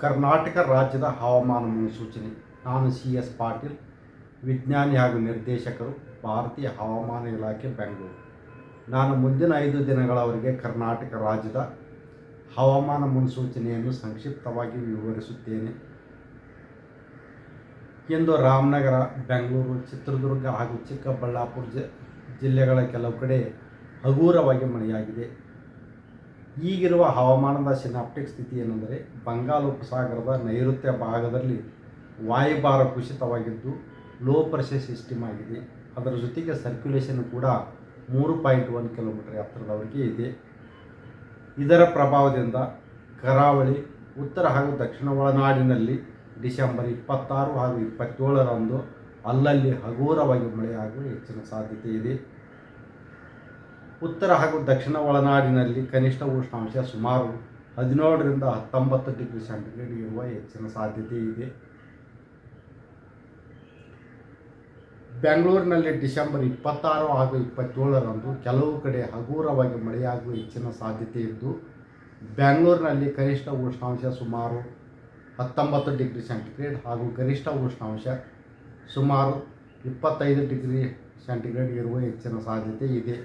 ಕರ್ನಾಟಕ ರಾಜ್ಯದ ಹವಾಮಾನ ಮುನ್ಸೂಚನೆ. ನಾನು ಸಿ ಎಸ್ ಪಾಟೀಲ್, ವಿಜ್ಞಾನಿ ಹಾಗೂ ನಿರ್ದೇಶಕರು, ಭಾರತೀಯ ಹವಾಮಾನ ಇಲಾಖೆ, ಬೆಂಗಳೂರು. ನಾನು ಮುಂದಿನ ಐದು ದಿನಗಳವರೆಗೆ ಕರ್ನಾಟಕ ರಾಜ್ಯದ ಹವಾಮಾನ ಮುನ್ಸೂಚನೆಯನ್ನು ಸಂಕ್ಷಿಪ್ತವಾಗಿ ವಿವರಿಸುತ್ತೇನೆ. ಇಂದು ರಾಮನಗರ, ಬೆಂಗಳೂರು, ಚಿತ್ರದುರ್ಗ ಹಾಗೂ ಚಿಕ್ಕಬಳ್ಳಾಪುರ ಜಿಲ್ಲೆಗಳ ಕೆಲವು ಕಡೆ ಹಗುರವಾಗಿ ಮಳೆಯಾಗಿದೆ. ಈಗಿರುವ ಹವಾಮಾನದ ಸಿನಾಪ್ಟಿಕ್ ಸ್ಥಿತಿ ಏನೆಂದರೆ ಬಂಗಾಳ ಉಪಸಾಗರದ ನೈಋತ್ಯ ಭಾಗದಲ್ಲಿ ವಾಯುಭಾರ ಕುಸಿತವಾಗಿದ್ದು ಲೋ ಪ್ರೆಷರ್ ಸಿಸ್ಟಮ್ ಆಗಿದೆ. ಅದರ ಜೊತೆಗೆ ಸರ್ಕ್ಯುಲೇಷನ್ ಕೂಡ ಮೂರು ಪಾಯಿಂಟ್ ಒನ್ ಕಿಲೋಮೀಟರ್ ಎತ್ತರದವರೆಗೆ ಇದೆ. ಇದರ ಪ್ರಭಾವದಿಂದ ಕರಾವಳಿ, ಉತ್ತರ ಹಾಗೂ ದಕ್ಷಿಣ ಒಳನಾಡಿನಲ್ಲಿ ಡಿಸೆಂಬರ್ ಇಪ್ಪತ್ತಾರು ಹಾಗೂ ಇಪ್ಪತ್ತೇಳರಂದು ಅಲ್ಲಲ್ಲಿ ಹಗುರವಾಗಿ ಮಳೆಯಾಗುವ ಹೆಚ್ಚಿನ ಸಾಧ್ಯತೆ ಇದೆ. ಉತ್ತರ ಹಾಗೂ ದಕ್ಷಿಣ ಒಳನಾಡಿನಲ್ಲಿ ಕನಿಷ್ಠ ಉಷ್ಣಾಂಶ ಸುಮಾರು ಹದಿನೇಳರಿಂದ ಹತ್ತೊಂಬತ್ತು ಡಿಗ್ರಿ ಸೆಂಟಿಗ್ರೇಡ್ ಇರುವ ಹೆಚ್ಚಿನ ಸಾಧ್ಯತೆ ಇದೆ. ಬೆಂಗಳೂರಿನಲ್ಲಿ ಡಿಸೆಂಬರ್ ಇಪ್ಪತ್ತಾರು ಹಾಗೂ ಇಪ್ಪತ್ತೇಳರಂದು ಕೆಲವು ಕಡೆ ಹಗುರವಾಗಿ ಮಳೆಯಾಗುವ ಹೆಚ್ಚಿನ ಸಾಧ್ಯತೆ ಇದ್ದು, ಬೆಂಗಳೂರಿನಲ್ಲಿ ಕನಿಷ್ಠ ಉಷ್ಣಾಂಶ ಸುಮಾರು ಹತ್ತೊಂಬತ್ತು ಡಿಗ್ರಿ ಸೆಂಟಿಗ್ರೇಡ್ ಹಾಗೂ ಗರಿಷ್ಠ ಉಷ್ಣಾಂಶ ಸುಮಾರು ಇಪ್ಪತ್ತೈದು ಡಿಗ್ರಿ ಸೆಂಟಿಗ್ರೇಡ್ ಇರುವ ಹೆಚ್ಚಿನ ಸಾಧ್ಯತೆ ಇದೆ.